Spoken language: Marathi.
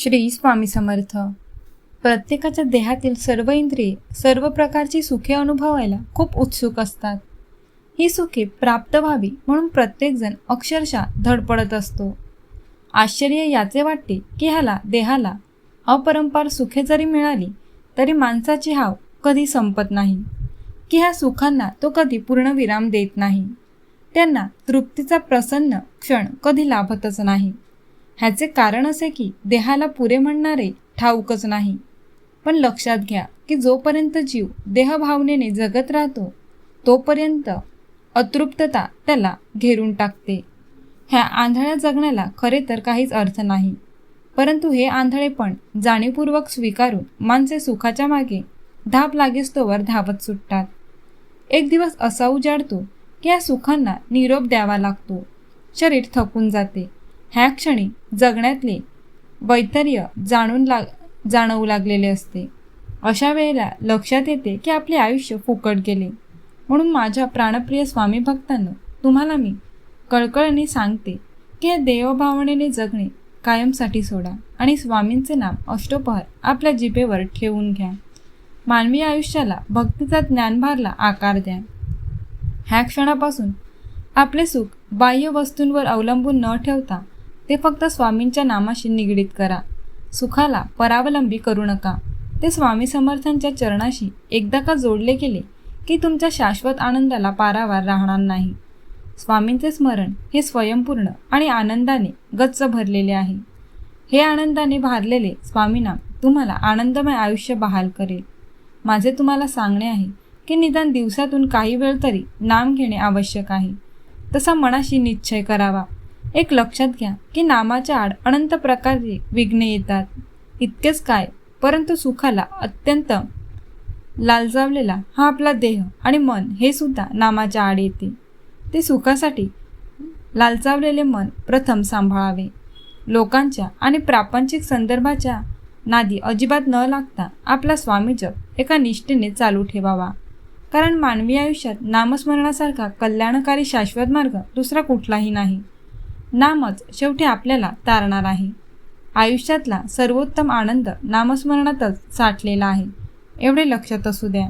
श्री स्वामी समर्थ. प्रत्येकाच्या देहातील सर्व इंद्रिये सर्व प्रकारची सुखे अनुभवायला खूप उत्सुक असतात. ही सुखे प्राप्त व्हावी म्हणून प्रत्येकजण अक्षरशः धडपडत असतो. आश्चर्य याचे वाटते की ह्याला देहाला अपरंपार सुखे जरी मिळाली तरी माणसाची हाव कधी संपत नाही. की ह्या सुखांना तो कधी पूर्ण विराम देत नाही. त्यांना तृप्तीचा प्रसन्न क्षण कधी लाभतच नाही. ह्याचे कारण असे की देहाला पुरे म्हणणारे ठाऊकच नाही. पण लक्षात घ्या की जोपर्यंत जीव देहभावनेने जगत राहतो तोपर्यंत अतृप्तता त्याला घेरून टाकते. ह्या आंधळ्या जगण्याला खरे तर काहीच अर्थ नाही. परंतु हे आंधळेपण जाणीवपूर्वक स्वीकारून माणसे सुखाच्या मागे धाप लागेस्तोवर धावत सुटतात. एक दिवस असा उजाडतो की या सुखांना निरोप द्यावा लागतो. शरीर थकून जाते. ह्या क्षणी जगण्यातले वैतर्य जाणून लाग जाणवू लागलेले असते. अशा वेळेला लक्षात येते की आपले आयुष्य फुकट गेले. म्हणून माझ्या प्राणप्रिय स्वामी भक्तांनो तुम्हाला मी कळकळीने सांगते की या देवभावनेने जगणे कायमसाठी सोडा आणि स्वामींचे नाम अष्टोपहर आपल्या जिभेवर ठेवून घ्या. मानवी आयुष्याला भक्तीचा ज्ञानभारला आकार द्या. ह्या क्षणापासून आपले सुख बाह्य वस्तूंवर अवलंबून न ठेवता ते फक्त स्वामींच्या नामाशी निगडीत करा. सुखाला परावलंबी करू नका. ते स्वामी समर्थांच्या चरणाशी एकदा का जोडले गेले की तुमच्या शाश्वत आनंदाला पारावार राहणार नाही. स्वामींचे स्मरण हे स्वयंपूर्ण आणि आनंदाने गच्च भरलेले आहे. हे आनंदाने भारलेले स्वामीनाम तुम्हाला आनंदमय आयुष्य बहाल करेल. माझे तुम्हाला सांगणे आहे की निदान दिवसातून काही वेळ तरी नाम घेणे आवश्यक आहे. तसा मनाशी निश्चय करावा. एक लक्षात घ्या की नामाच्या आड अनंत प्रकारचे विघ्ने येतात. इतकेच काय? परंतु सुखाला अत्यंत लालजावलेला हा आपला देह आणि मन हे सुद्धा नामाच्या आड येते. ते सुखासाठी लालचावलेले मन प्रथम सांभाळावे. लोकांच्या आणि प्रापंचिक संदर्भाच्या नादी अजिबात न लागता आपला स्वामी जप एका निष्ठेने चालू ठेवावा. कारण मानवी आयुष्यात नामस्मरणासारखा कल्याणकारी शाश्वत मार्ग दुसरा कुठलाही नाही. नामच शेवटी आपल्याला तारणार आहे. आयुष्यातला सर्वोत्तम आनंद नामस्मरणातच साठलेला आहे. एवढे लक्षात असू द्या.